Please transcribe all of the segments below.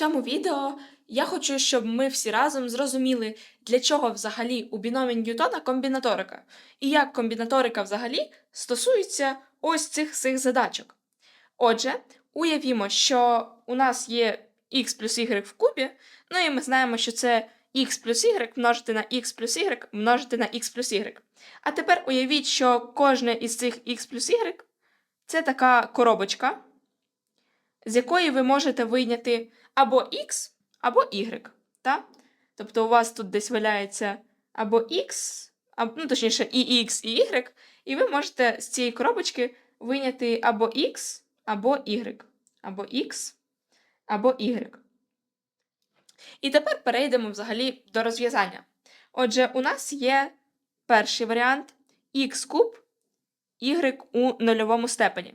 цьому відео я хочу, щоб ми всі разом зрозуміли, для чого взагалі у біномі Ньютона комбінаторика, і як комбінаторика взагалі стосується ось цих всіх задачок. Отже, уявімо, що у нас є x плюс y в кубі, ну і ми знаємо, що це x плюс y множити на x плюс y множити на x плюс y. А тепер уявіть, що кожне із цих x плюс y це така коробочка, з якої ви можете вийняти або x, або y. Та? Тобто у вас тут десь валяється або x, або, ну, точніше, і x, і y, і ви можете з цієї коробочки вийняти або x, або y, або x, або y. І тепер перейдемо взагалі до розв'язання. Отже, у нас є перший варіант x куб y у нульовому степені.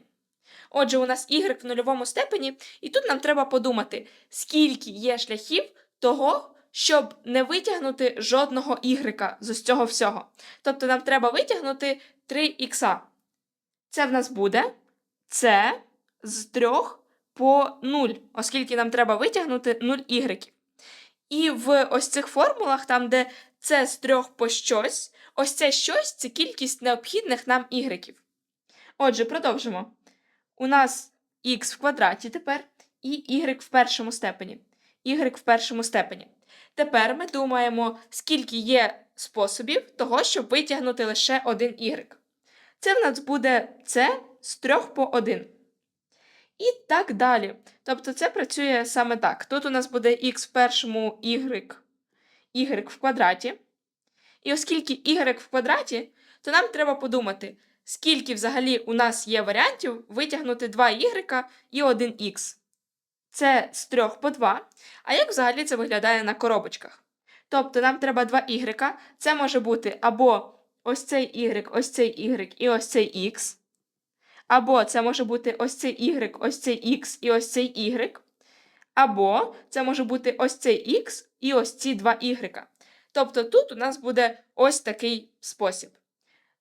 Отже, у нас y в нульовому степені, і тут нам треба подумати, скільки є шляхів того, щоб не витягнути жодного y з ось цього всього. Тобто нам треба витягнути 3х. Це в нас буде c з 3 по 0, оскільки нам треба витягнути 0 y. І в ось цих формулах, там, де це з 3 по щось, ось це щось це кількість необхідних нам y. Отже, продовжимо. У нас х в квадраті тепер і y в першому степені. y в першому степені. Тепер ми думаємо, скільки є способів того, щоб витягнути лише один y. Це в нас буде c з 3 по 1. І так далі. Тобто це працює саме так. Тут у нас буде х в першому y, y в квадраті. І оскільки y в квадраті, то нам треба подумати, скільки взагалі у нас є варіантів витягнути 2 y і 1 х. Це з 3 по 2. А як взагалі це виглядає на коробочках? Тобто нам треба 2 y, це може бути або ось цей y, ось цей y і ось цей x. Або це може бути ось цей y, ось цей x і ось цей y. Або це може бути ось цей x і ось ці 2 y. Тобто тут у нас буде ось такий спосіб.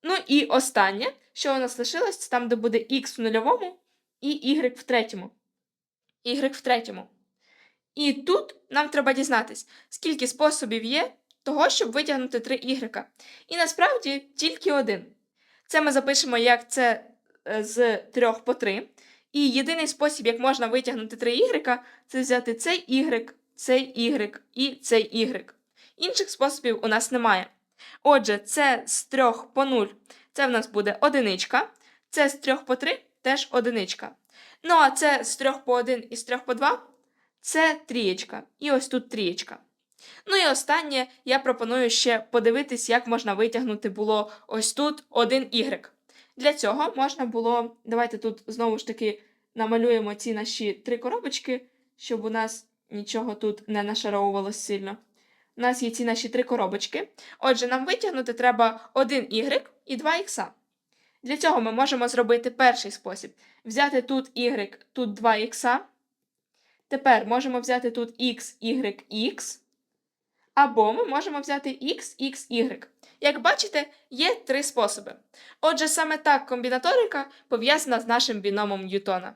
Ну і останнє, що у нас лишилось, це там, де буде x в нульовому і y в третьому. Y в третьому. І тут нам треба дізнатись, скільки способів є того, щоб витягнути 3 y. І насправді тільки один. Це ми запишемо, як це е, з 3 по 3. І єдиний спосіб, як можна витягнути 3 y, це взяти цей y, цей y і цей y. Інших способів у нас немає. Отже, це з 3 по 0, це в нас буде одиничка. Це з 3 по 3 теж одиничка. Ну, а це з 3 по 1 і з 3 по 2 це трієчка. І ось тут трієчка. Ну і останнє я пропоную ще подивитись, як можна витягнути було ось тут 1 y. Для цього можна було. Давайте тут знову ж таки намалюємо ці наші три коробочки, щоб у нас нічого тут не нашаровувалось сильно. У нас є ці наші три коробочки. Отже, нам витягнути треба 1 y і 2 х. Для цього ми можемо зробити перший спосіб: взяти тут y, тут 2 х. Тепер можемо взяти тут x, y, x. Або ми можемо взяти x, x, y. Як бачите, є три способи. Отже, саме так комбінаторика пов'язана з нашим біномом Ньютона.